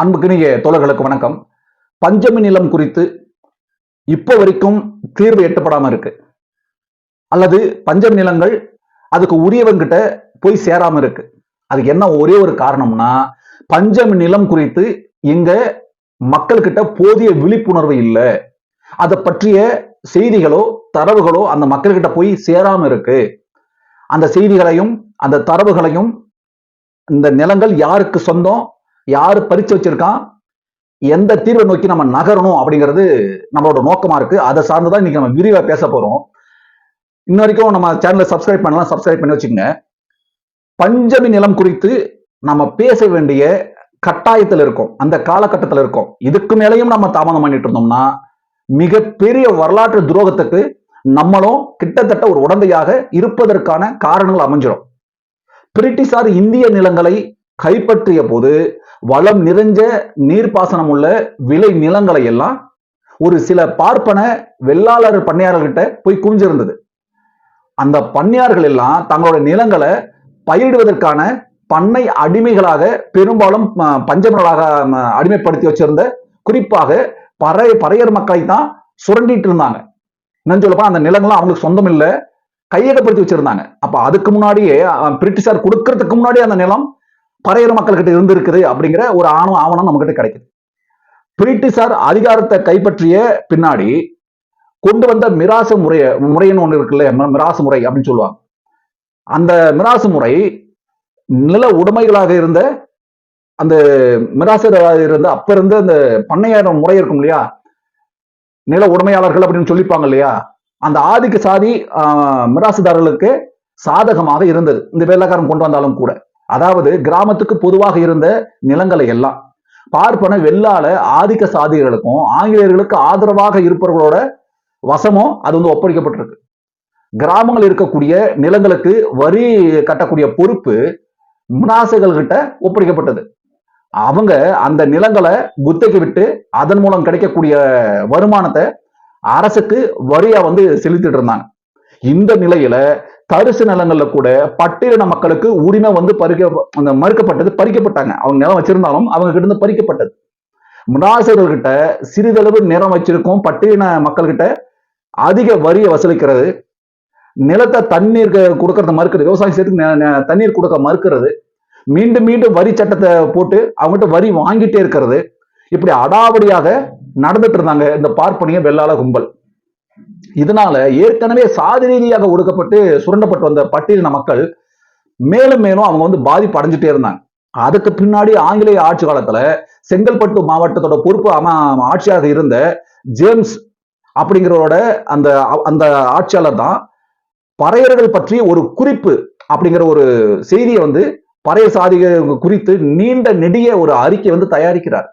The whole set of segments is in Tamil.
அன்புக்குரிய தோழர்களுக்கு வணக்கம். பஞ்சமி நிலம் குறித்து இப்போ வரைக்கும் தீர்வு எட்டப்படாமல் இருக்கு. அல்லது பஞ்சமி நிலங்கள் அதுக்கு உரியவங்கிட்ட போய் சேராம இருக்கு. அதுக்கு என்ன ஒரே ஒரு காரணம்னா பஞ்சமி நிலம் குறித்து இங்க மக்கள்கிட்ட போதிய விழிப்புணர்வு இல்லை. அதை பற்றிய செய்திகளோ தரவுகளோ அந்த மக்கள்கிட்ட போய் சேராம இருக்கு. அந்த செய்திகளையும் அந்த தரவுகளையும் இந்த நிலங்கள் யாருக்கு சொந்தம்? யாரு பறிச்சு வச்சிருக்கான்? எந்த தீர்வை நோக்கி நம்ம நகரணும் அப்படிங்கிறது நம்மளோட நோக்கமா இருக்கு. அதை சார்ந்துதான் இன்னைக்கு நம்ம விரிவா பேச போறோம். இன்ன வரைக்கும் நம்ம சேனலை சப்ஸ்கிரைப் பண்ணலாம் சப்ஸ்கிரைப் பண்ணி வச்சுக்கோங்க. பஞ்சமி நிலம் குறித்து நம்ம பேச வேண்டிய கட்டாயத்தில் இருக்கோம். அந்த காலகட்டத்தில் இருக்கோம். இதுக்கு மேலேயும் நம்ம தாமதம் பண்ணிட்டு இருந்தோம்னா மிகப்பெரிய வரலாற்று துரோகத்துக்கு நம்மளும் கிட்டத்தட்ட ஒரு உடந்தையாக இருப்பதற்கான காரணங்கள் அமைஞ்சிடும் பிரிட்டிஷார் இந்திய நிலங்களை கைப்பற்றிய போது வளம் நிறைஞ்ச நீர்ப்பாசனம் உள்ள விளை நிலங்களை எல்லாம் ஒரு சில பார்ப்பன வெள்ளாளர் பண்ணையாளர்கிட்ட போய் குவிஞ்சிருந்தது. அந்த பண்ணையார்கள் எல்லாம் தங்களோட நிலங்களை பயிரிடுவதற்கான பண்ணை அடிமைகளாக பெரும்பாலும் பஞ்சமர்களாக அடிமைப்படுத்தி வச்சிருந்த குறிப்பாக பறைய பறையர் மக்களை தான் சுரண்டிட்டு இருந்தாங்க. என்னன்னு சொல்லப்பா அந்த நிலங்கள்லாம் அவங்களுக்கு சொந்தம் இல்லை கையகப்படுத்தி வச்சிருந்தாங்க. அப்ப அதுக்கு முன்னாடியே பிரிட்டிஷார் கொடுக்கறதுக்கு முன்னாடியே அந்த நிலம் பறையர் மக்கள்கிட்ட இருந்திருக்குது அப்படிங்கிற ஒரு ஆணவம் ஆவணம் நம்மகிட்ட கிடைக்குது. பிரிட்டிஷார் அதிகாரத்தை கைப்பற்றிய பின்னாடி கொண்டு வந்த மிராசு முறைய முறைன்னு ஒன்று இருக்குல்ல மிராசு முறை அப்படின்னு சொல்லுவாங்க. அந்த மிராசு முறை நில உடைமைகளாக இருந்த அந்த மிராசராக இருந்த அப்ப இருந்த அந்த பண்ணையார முறை இருக்கும் இல்லையா? நில உடைமையாளர்கள் அப்படின்னு சொல்லிப்பாங்க இல்லையா? அந்த ஆதிக்க சாதி மிராசுதாரர்களுக்கு சாதகமாக இருந்தது. இந்த வேலைக்காரன் கொண்டு வந்தாலும் கூட. அதாவது கிராமத்துக்கு பொதுவாக இருந்த நிலங்களை எல்லாம் பார்ப்பன வெள்ளால ஆதிக்க சாதிகளுக்கும் ஆங்கிலேயர்களுக்கு ஆதரவாக இருப்பவர்களோட வசமும் அது வந்து ஒப்படைக்கப்பட்டிருக்கு. கிராமங்கள் இருக்கக்கூடிய நிலங்களுக்கு வரி கட்டக்கூடிய பொறுப்பு முனாசைகள் கிட்ட ஒப்படைக்கப்பட்டது. அவங்க அந்த நிலங்களை குத்தகை விட்டு அதன் மூலம் கிடைக்கக்கூடிய வருமானத்தை அரசுக்கு வரியா வந்து செலுத்திட்டு இருந்தாங்க. இந்த நிலையில தரிசு நிலங்கள்ல கூட பட்டியலின மக்களுக்கு உரிமை வந்து பறிக்க அந்த மறுக்கப்பட்டது பறிக்கப்பட்டாங்க. அவங்க நிலம் வச்சிருந்தாலும் அவங்க கிட்ட இருந்து பறிக்கப்பட்டது. மிராசர்கள் கிட்ட சிறிதளவு நிறம் வச்சிருக்கும் பட்டியலின மக்கள்கிட்ட அதிக வரியை வசூலிக்கிறது. நிலத்தை தண்ணீர் கொடுக்கறத மறுக்கிறது. விவசாயம் சேர்த்து தண்ணீர் கொடுக்க மறுக்கிறது. மீண்டும் மீண்டும் வரி சட்டத்தை போட்டு அவங்ககிட்ட வரி வாங்கிட்டே இருக்கிறது. இப்படி அடாவடியாக நடந்துட்டு இருந்தாங்க இந்த பார்ப்பனிய வெள்ளாள கும்பல். இதனால ஏற்கனவே சாதி ரீதியாக ஒடுக்கப்பட்டு சுரண்டப்பட்டு வந்த பட்டியலின மக்கள் மேலும் மேலும் அவங்க வந்து பாதிப்பு அடைஞ்சிட்டே இருந்தாங்க. அதுக்கு பின்னாடி ஆங்கிலேய ஆட்சி காலத்துல செங்கல்பட்டு மாவட்டத்தோட பொறுப்பு அம ஆட்சியாக இருந்த ஜேம்ஸ் அப்படிங்கிறவரோட அந்த அந்த ஆட்சியாளர் தான் பறையர்கள் பற்றி ஒரு குறிப்பு அப்படிங்கிற ஒரு செய்தியை வந்து பறைய சாதிகள் குறித்து நீண்ட நெடிய ஒரு அறிக்கை வந்து தயாரிக்கிறார்.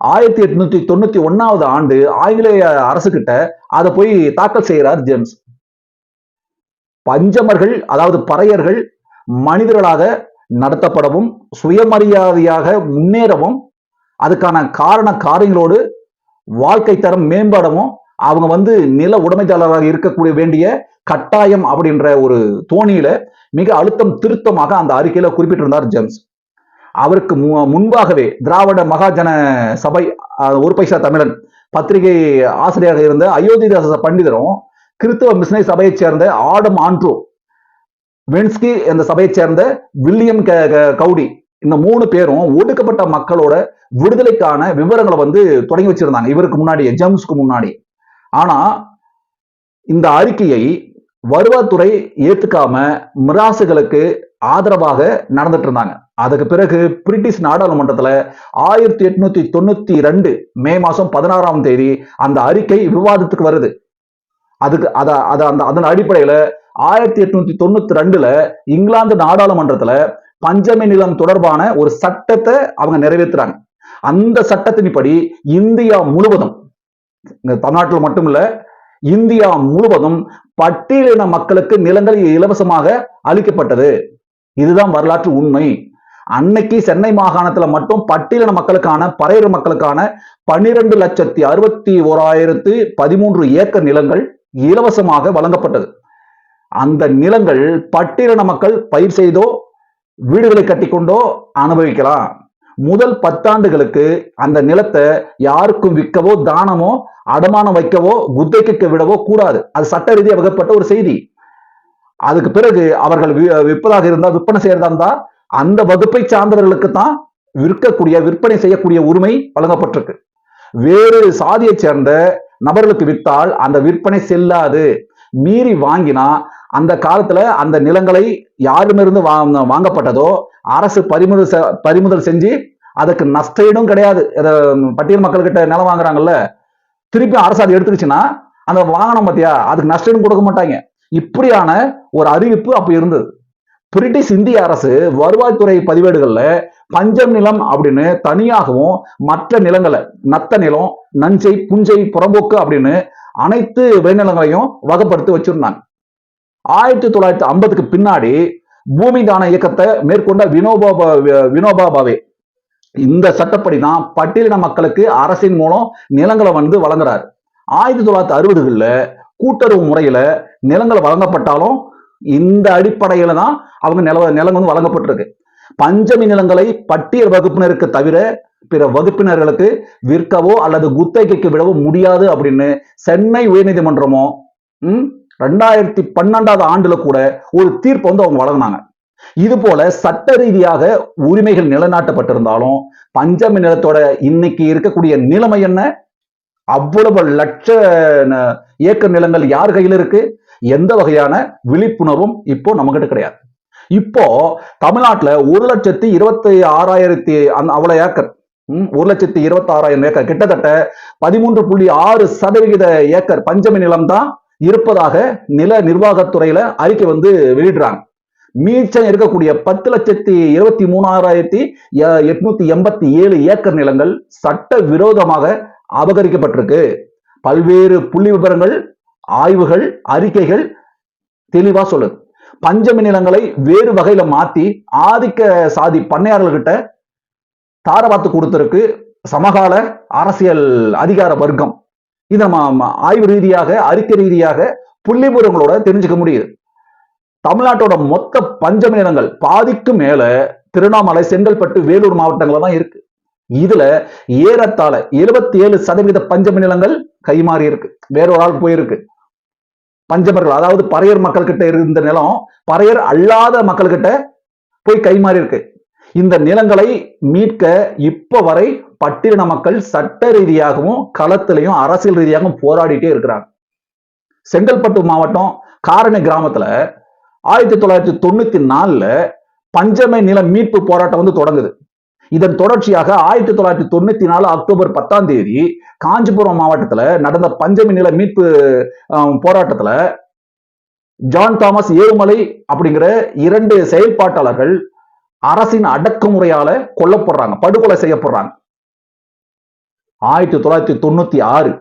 ஆயிரத்தி எட்நூத்தி தொண்ணூத்தி ஒன்னாவது ஆண்டு ஆங்கிலேய அரசு கிட்ட அதை போய் தாக்கல் செய்கிறார் ஜேம்ஸ். பஞ்சமர்கள் அதாவது பறையர்கள் மனிதர்களாக நடத்தப்படவும் சுயமரியாதையாக முன்னேறவும் அதுக்கான காரண காரியங்களோடு வாழ்க்கை தரம் மேம்படவும் அவங்க வந்து நில உடைமையாளராக இருக்கக்கூடிய வேண்டிய கட்டாயம் அப்படின்ற ஒரு தோணியில மிக அழுத்தம் திருத்தமாக அந்த அறிக்கையில குறிப்பிட்டிருந்தார் ஜேம்ஸ். அவருக்கு மு- முன்பாகவே திராவிட மகாஜன சபை ஒரு பைசா தமிழன் பத்திரிகை ஆசிரியராக இருந்த அயோத்திதாச பண்டிதரும் கிறிஸ்தவ மிஷனரி சபையைச் சேர்ந்த ஆடம் ஆண்ட்ரூ வென்ஸ்கி அந்த சபையைச் சேர்ந்த வில்லியம் க- க- கவுடி இந்த மூணு பேரும் ஒடுக்கப்பட்ட மக்களோட விடுதலைக்கான விவரங்களை வந்து தொடங்கி வச்சிருந்தாங்க. இவருக்கு முன்னாடி ஜேம்ஸ்க்கு முன்னாடி. ஆனா இந்த அறிக்கையை வருவாய்த்துறை ஏத்துக்காம மிராசுகளுக்கு ஆதரவாக நடந்துட்டு இருந்தாங்க. அதுக்கு பிறகு பிரிட்டிஷ் நாடாளுமன்றத்தில் ஆயிரத்தி எட்நூத்தி தொண்ணூத்தி ரெண்டு மே மாசம் பதினாறாம் தேதி அந்த அறிக்கை விவாதத்துக்கு வருது. அதுக்கு அத அத அந்த அதன் அடிப்படையில ஆயிரத்தி எட்நூத்தி தொண்ணூத்தி ரெண்டுல இங்கிலாந்து நாடாளுமன்றத்துல பஞ்சமி நிலம் தொடர்பான ஒரு சட்டத்தை அவங்க நிறைவேற்றுறாங்க அந்த சட்டத்தின்படி இந்தியா முழுவதும் தமிழ்நாட்டில் மட்டும் இல்ல இந்தியா முழுவதும் பட்டியலின மக்களுக்கு நிலங்கள் இலவசமாக அளிக்கப்பட்டது. இதுதான் வரலாற்று உண்மை. அன்னைக்கு சென்னை மாகாணத்துல மட்டும் பட்டியலின மக்களுக்கான பறையர் மக்களுக்கான பன்னிரண்டு லட்சத்தி அறுபத்தி ஓராயிரத்து பதிமூன்று ஏக்கர் நிலங்கள் இலவசமாக வழங்கப்பட்டது. அந்த நிலங்கள் பட்டியலின மக்கள் பயிர் செய்தோ வீடுகளை கட்டிக்கொண்டோ அனுபவிக்கலாம். முதல் பத்தாண்டுகளுக்கு அந்த நிலத்தை யாருக்கும் விற்கவோ தானமோ அடமானம் வைக்கவோ குத்தைக்கு விடவோ கூடாது. அது சட்ட ரீதியாக வகப்பட்ட ஒரு செய்தி. அதுக்கு பிறகு அவர்கள் வி- விற்பதாக இருந்தால் விற்பனை செய்யறதா இருந்தா அந்த வகுப்பை சார்ந்தவர்களுக்கு தான் விற்கக்கூடிய விற்பனை செய்யக்கூடிய உரிமை வழங்கப்பட்டிருக்கு. வேறு சாதியை சேர்ந்த நபர்களுக்கு விற்றால் அந்த விற்பனை செல்லாது. மீறி வாங்கினா அந்த காலத்துல அந்த நிலங்களை யாருமிருந்து வாங்கப்பட்டதோ அரசு பறிமுதல் பறிமுதல் செஞ்சு அதுக்கு நஷ்டஈடும் கிடையாது. பட்டியல் மக்கள்கிட்ட நிலம் வாங்குறாங்கல்ல திருப்பி அரசு அதை எடுத்துக்கிச்சுன்னா அந்த வாங்கணும் பார்த்தியா அதுக்கு நஷ்டஈடும் கொடுக்க மாட்டாங்க. இப்படியான ஒரு அறிவிப்பு அப்ப இருந்தது. பிரிட்டிஷ் இந்திய அரசு வருவாய்த்துறை பதிவேடுகள்ல பஞ்சம் நிலம் அப்படின்னு தனியாகவும் மற்ற நிலங்களை நத்த நிலம் நஞ்சை புஞ்சை புறம்போக்கு அப்படின்னு அனைத்து விளைநிலங்களையும் வகைப்படுத்தி வச்சிருந்தாங்க. ஆயிரத்தி தொள்ளாயிரத்தி ஐம்பதுக்கு பின்னாடி பூமி தான இயக்கத்தை மேற்கொண்ட வினோபா பா- வினோபா பாவே. இந்த சட்டப்படி தான் பட்டியலின மக்களுக்கு அரசின் மூலம் நிலங்களை வந்து வழங்குறாரு. ஆயிரத்தி தொள்ளாயிரத்தி அறுபதுகளில் கூட்டுறவு முறையில நிலங்கள் வழங்கப்பட்டாலும் இந்த அடிப்படையில தான் அவங்க நில நிலம் வந்து வழங்கப்பட்டிருக்கு. பஞ்சமி நிலங்களை பட்டியல் வகுப்பினருக்கு தவிர பிற வகுப்பினர்களுக்கு விற்கவோ அல்லது குத்தகைக்கு விடவோ முடியாது அப்படின்னு சென்னை உயர்நீதிமன்றமோ ம், ரெண்டாயிரத்தி பன்னெண்டாவது ஆண்டுல கூட ஒரு தீர்ப்பு வந்து அவங்க வழங்கினாங்க. இது போல சட்ட ரீதியாக உரிமைகள் நிலைநாட்டப்பட்டிருந்தாலும் பஞ்சமி நிலத்தோட இன்னைக்கு இருக்கக்கூடிய நிலைமை என்ன? அவ்வளவு லட்ச ந- ஏக்கர் நிலங்கள் யார் கையில் இருக்கு? எந்த வகையான விழிப்புணர்வும் இப்போ நம்மகிட்ட கிடையாது. இப்போ தமிழ்நாட்டுல ஒரு லட்சத்தி இருபத்தி ஆறாயிரத்தி அந்த அவ்வளோ ஏக்கர் ஒரு லட்சத்தி இருபத்தி ஆறாயிரம் ஏக்கர். கிட்டத்தட்ட பதிமூன்று புள்ளி ஆறு சதவிகித ஏக்கர் பஞ்சமி நிலம் தான் இருப்பதாக நில நிர்வாகத்துறையில அறிக்கை வந்து வெளியிடுறாங்க. மீச்சம் இருக்கக்கூடிய பத்து லட்சத்தி இருபத்தி மூணாயிரத்தி எட்நூத்தி எண்பத்தி ஏழு ஏக்கர் நிலங்கள் சட்ட விரோதமாக அபகரிக்கப்பட்டிருக்கு. பல்வேறு புள்ளி விவரங்கள் ஆய்வுகள் அறிக்கைகள் தெளிவா சொல்லுது. பஞ்சமி நிலங்களை வேறு வகையில மாத்தி ஆதிக்க சாதி பண்ணையாளர்கிட்ட தாரவாத்து கொடுத்திருக்கு சமகால அரசியல் அதிகார வர்க்கம். இதை நம்ம ஆய்வு ரீதியாக அறிக்கை ரீதியாக புள்ளிபுரங்களோட தெரிஞ்சுக்க முடியுது. தமிழ்நாட்டோட மொத்த பஞ்சமி நிலங்கள் பாதிக்கு மேல திருவண்ணாமலை செங்கல்பட்டு வேலூர் மாவட்டங்கள தான் இருக்கு. இதுல ஏறத்தாழ 77% ஏழு சதவீத பஞ்சமி நிலங்கள் கைமாறி இருக்கு. வேறொரு ஆள் போயிருக்கு. பஞ்சமர்கள் அதாவது பறையர் மக்கள் கிட்ட இருந்த நிலம் பறையர் அல்லாத மக்கள் கிட்ட போய் கைமாறி இருக்கு இந்த நிலங்களை மீட்க இப்ப வரை பட்டியலின மக்கள் சட்ட ரீதியாகவும் களத்திலையும் அரசியல் ரீதியாகவும் போராடிட்டே இருக்கிறாங்க. செங்கல்பட்டு மாவட்டம் காரணி கிராமத்துல ஆயிரத்தி தொள்ளாயிரத்தி தொண்ணூத்தி நாலுல பஞ்சமை நில மீட்பு போராட்டம் வந்து தொடங்குது. இதன் தொடர்ச்சியாக ஆயிரத்தி தொள்ளாயிரத்தி தொண்ணூத்தி நாலு அக்டோபர் பத்தாம் தேதி காஞ்சிபுரம் மாவட்டத்துல நடந்த பஞ்சமி நில மீட்பு ஆஹ், போராட்டத்துல ஜான் தாமஸ் ஏழுமலை அப்படிங்கிற இரண்டு செயல்பாட்டாளர்கள் அரசின் அடக்குமுறையால கொல்லப்படுறாங்க படுகொலை செய்யப்படுறாங்க. ஆயிரத்தி தொள்ளாயிரத்தி தொண்ணூத்தி ஆறு.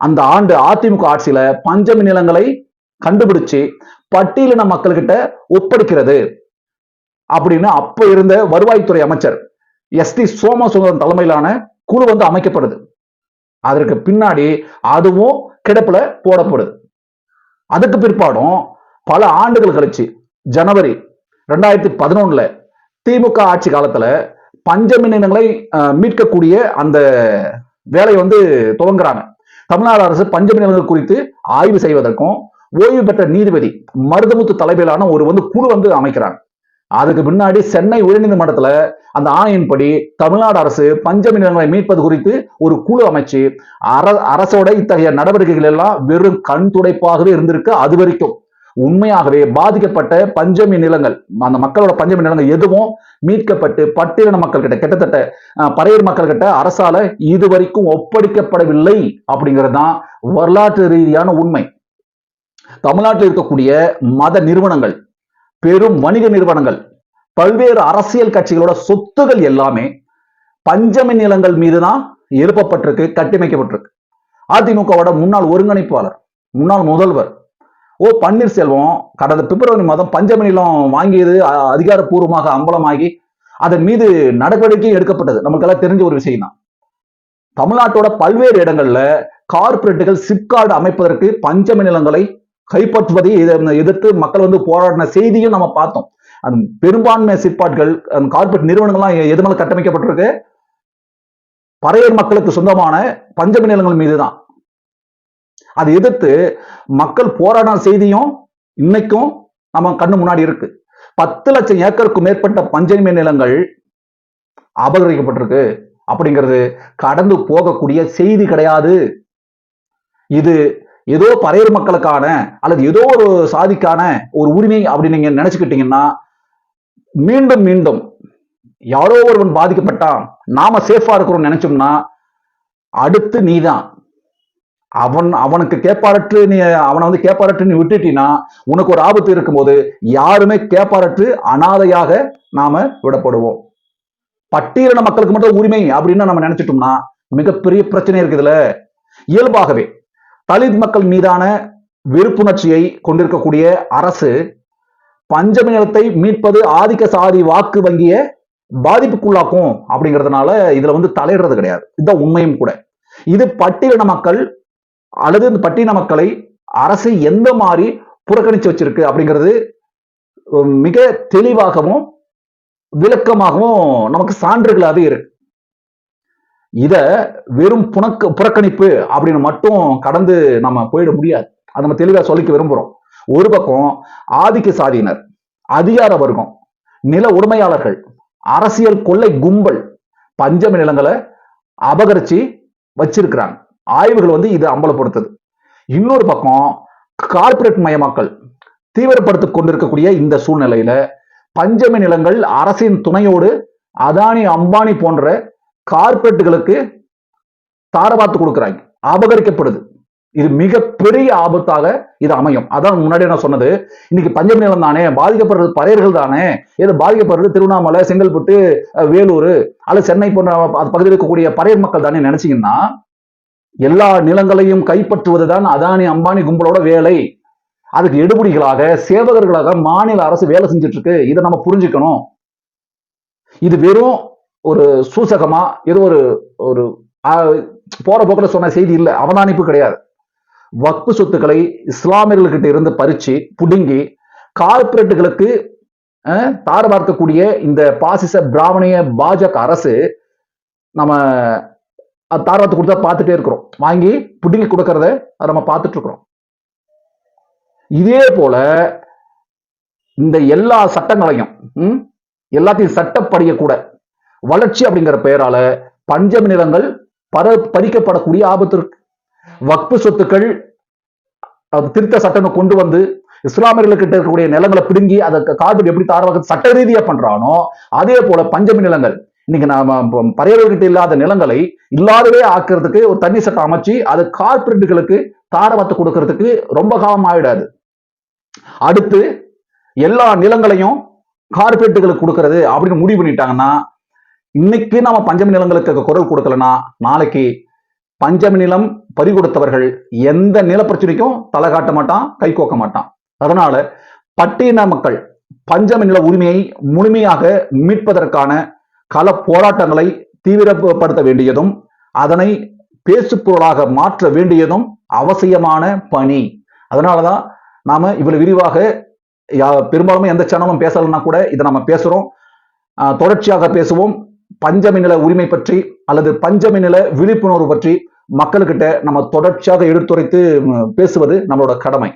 அந்த ஆண்டு அதிமுக ஆட்சியில பஞ்சமி நிலங்களை கண்டுபிடிச்சு பட்டியலின மக்கள்கிட்ட ஒப்படைக்கிறது அப்படின்னு அப்ப இருந்த வருவாய்த்துறை அமைச்சர் எஸ் டி சோமசுந்தரம் தலைமையிலான குழு வந்து அமைக்கப்படுது. அதற்கு பின்னாடி அதுவும் கிடப்புல போடப்படுது. அதுக்கு பிற்பாடும் பல ஆண்டுகள் கழிச்சு ஜனவரி ரெண்டாயிரத்தி பதினொன்னுல திமுக ஆட்சி காலத்துல பஞ்சமி மீட்கக்கூடிய அந்த வேலையை வந்து துவங்குறாங்க. தமிழ்நாடு அரசு பஞ்சமி குறித்து ஆய்வு செய்வதற்கும் ஓய்வு பெற்ற நீதிபதி மருதமுத்து தலைமையிலான ஒரு வந்து குழு வந்து அமைக்கிறாங்க. அதுக்கு பின்னாடி சென்னை உயர்நீதிமன்றத்தில் அந்த ஆணையின்படி தமிழ்நாடு அரசு பஞ்சமி நிலங்களை மீட்பது குறித்து ஒரு குழு அமைச்சு அர அரசோட இத்தகைய நடவடிக்கைகள் எல்லாம் வெறும் கண் துடைப்பாகவே இருந்திருக்கு அது வரைக்கும். உண்மையாகவே பாதிக்கப்பட்ட பஞ்சமி நிலங்கள் அந்த மக்களோட பஞ்சமி நிலங்கள் எதுவும் மீட்கப்பட்டு பட்டியலின மக்கள் கிட்ட கிட்டத்தட்ட பறையர் மக்கள் கிட்ட அரசால இதுவரைக்கும் ஒப்படைக்கப்படவில்லை அப்படிங்கிறது தான் வரலாற்று ரீதியான உண்மை. தமிழ்நாட்டில் இருக்கக்கூடிய மத நிறுவனங்கள் பெரும் வணிக நிறுவனங்கள் பல்வேறு அரசியல் கட்சிகளோட சொத்துகள் எல்லாமே பஞ்சமி நிலங்கள் மீது தான் எழுப்பப்பட்டிருக்கு கட்டமைக்கப்பட்டிருக்கு அதிமுகவோட முன்னாள் ஒருங்கிணைப்பாளர் முன்னாள் முதல்வர் ஓ பன்னீர்செல்வம் கடந்த பிப்ரவரி மாதம் பஞ்சமி நிலம் வாங்கியது அ- அதிகாரப்பூர்வமாக அம்பலமாகி அதன் மீது நடவடிக்கை எடுக்கப்பட்டது. நமக்கெல்லாம் தெரிஞ்ச ஒரு விஷயம் தான் தமிழ்நாட்டோட பல்வேறு இடங்கள்ல கார்ப்பரேட்டுகள் சிப்கார்டு அமைப்பதற்கு பஞ்சமி நிலங்களை கைப்பற்றுவதை எதிர்த்து மக்கள் வந்து போராடின செய்தியும் நம்ம பார்த்தோம். அந்த பெரும்பான்மை சிப்பாட்கள் அந்த கார்பரேட் நிறுவனங்கள்லாம் எது மேல கட்டமைக்கப்பட்டிருக்கு? பறையர் மக்களுக்கு சொந்தமான பஞ்சமி நிலங்கள் மீதுதான். அதை எதிர்த்து மக்கள் போராடின செய்தியும் இன்னைக்கும் நம்ம கண்ணு முன்னாடி இருக்கு. பத்து லட்சம் ஏக்கருக்கும் மேற்பட்ட பஞ்சமி நிலங்கள் அபகரிக்கப்பட்டிருக்கு அப்படிங்கிறது கடந்து போகக்கூடிய செய்தி கிடையாது. இது ஏதோ பறையர் மக்களுக்கான அல்லது ஏதோ ஒரு சாதிக்கான ஒரு உரிமை அப்படி நீங்க நினைச்சுக்கிட்டீங்கன்னா மீண்டும் மீண்டும் யாரோ ஒருவன் பாதிக்கப்பட்டான் நாம சேஃபா இருக்கிறோம் நினைச்சோம்னா அடுத்து நீதான். அவன் அவனுக்கு கேப்பாரற்று நீ அவனை வந்து கேப்பாரற்று நீ விட்டுட்டீன்னா உனக்கு ஒரு ஆபத்து இருக்கும்போது யாருமே கேப்பாரற்று அனாதையாக நாம விடப்படுவோம். பட்டியலின மக்களுக்கு மட்டும் உரிமை அப்படின்னு நம்ம நினைச்சிட்டோம்னா மிகப்பெரிய பிரச்சனை இருக்குதுல இயல்பாகவே தலித் மக்கள் மீதான வெறுப்புணர்ச்சியை கொண்டிருக்கக்கூடிய அரசு பஞ்சமி நிலத்தை மீட்பது ஆதிக்க சாதி வாக்கு வங்கிய பாதிப்புக்குள்ளாக்கும் அப்படிங்கிறதுனால இதுல வந்து தலையிடுறது கிடையாது. இதுதான் உண்மையும் கூட. இது பட்டியலின மக்கள் அல்லது இந்த பட்டியலின மக்களை அரசு எந்த மாதிரி புறக்கணிச்சு வச்சிருக்கு அப்படிங்கிறது மிக தெளிவாகவும் விளக்கமாகவும் நமக்கு சான்றுகளாகவே இருக்கு. இத வெறும் புனக்கு புறக்கணிப்பு அப்படின்னு மட்டும் கடந்து நம்ம போயிட முடியாது. அதை நம்ம தெளிவா சொல்லிக்க விரும்புறோம். ஒரு பக்கம் ஆதிக்க சாதியினர் அதிகார வர்க்கம் நில உரிமையாளர்கள் அரசியல் கொள்ளை கும்பல் பஞ்சமி நிலங்களை அபகரிச்சு வச்சிருக்கிறாங்க. ஆய்வுகள் வந்து இது அம்பலப்படுத்துது. இன்னொரு பக்கம் கார்ப்பரேட் மயமாக்கல் தீவிரப்படுத்திக் கொண்டிருக்கக்கூடிய இந்த சூழ்நிலையில பஞ்சமி நிலங்கள் அரசின் துணையோடு அதானி அம்பானி போன்ற கார்பரேட்டுகளுக்கு தாரபாத்து கொடுக்குறாங்க. அபகரிக்கப்படுது. இது மிகப்பெரிய ஆபத்தாக இது அமையும். அதான் முன்னாடி நான் சொன்னது. இன்னைக்கு பஞ்சமி நிலம் தானே பாதிக்கப்படுறது பறையர்கள் தானே இது பாதிக்கப்படுறது திருவண்ணாமலை செங்கல்பட்டு வேலூர் அல்லது சென்னை போன்ற பகுதியில் இருக்கக்கூடிய பறையர் மக்கள் தானே நினைச்சீங்கன்னா எல்லா நிலங்களையும் கைப்பற்றுவதுதான் அதானி அம்பானி கும்பலோட வேலை. அதுக்கு எடுபடிகளாக சேவகர்களாக மாநில அரசு வேலை செஞ்சுட்டு இருக்கு. இதை நம்ம புரிஞ்சுக்கணும். இது வெறும் ஒரு சூசகமா ஏதோ ஒரு ஒரு போற போக்கில் சொன்ன செய்தி இல்லை. அவதானிப்பு கிடையாது. வக்பு சொத்துக்களை இஸ்லாமியர்கள்கிட்ட இருந்து பறிச்சு புடுங்கி கார்ப்பரேட்டுகளுக்கு அஹ், தார பார்க்கக்கூடிய இந்த பாசிச பிராமணிய பாஜக அரசு நம்ம தார் தாரவாத்து கொடுத்தா பார்த்துட்டே இருக்கிறோம். வாங்கி புடுங்கி கொடுக்கறத அதை நம்ம பார்த்துட்டு இருக்கிறோம். இதே போல இந்த எல்லா சட்டங்களையும் எல்லாத்தையும் சட்டப்படிய கூட வளர்ச்சி அப்படிங்கிற பெயரால பஞ்சமி நிலங்கள் பர பறிக்கப்படக்கூடிய ஆபத்து இருக்கு. வக்பு சொத்துக்கள் அது திருத்த சட்டம் கொண்டு வந்து இஸ்லாமியர்களுக்கு இருக்கக்கூடிய நிலங்களை பிடுங்கி அதை கார்பெட் எப்படி தாரவாக சட்ட ரீதியா பண்றானோ அதே போல பஞ்சமி நிலங்கள். இன்னைக்கு நாம பறையவர்கிட்ட இல்லாத நிலங்களை இல்லாதவே ஆக்குறதுக்கு ஒரு தண்ணி சட்டம் அமைச்சு அது கார்பரேட்டுகளுக்கு தாரவத்தை கொடுக்கறதுக்கு ரொம்ப காலம் ஆயிடாது. அடுத்து எல்லா நிலங்களையும் கார்பரேட்டுகளுக்கு கொடுக்கறது அப்படின்னு முடிவு பண்ணிட்டாங்கன்னா இன்னைக்கு நாம பஞ்சமி நிலங்களுக்கு குரல் கொடுக்கலனா நாளைக்கு பஞ்சமி நிலம் பறி கொடுத்தவர்கள் எந்த நில பிரச்சனைக்கும் தலை காட்ட மாட்டான் கை கோக்க மாட்டான். அதனால பட்டியல மக்கள் பஞ்சமி நில உரிமையை முழுமையாக மீட்பதற்கான கள போராட்டங்களை தீவிரப்படுத்த வேண்டியதும் அதனை பேசுபொருளாக மாற்ற வேண்டியதும் அவசியமான பணி. அதனாலதான் நாம இவ்வளவு விரிவாக யா- பெரும்பாலும் எந்த சேனலும் பேசலைன்னா கூட இதை நம்ம பேசுறோம். தொடர்ச்சியாக பேசுவோம். பஞ்சமி நில உரிமை பற்றி அல்லது பஞ்சமி நில விழிப்புணர்வு பற்றி மக்கள்கிட்ட நம்ம தொடர்ச்சியாக எடுத்துரைத்து பேசுவது நம்மளோட கடமை.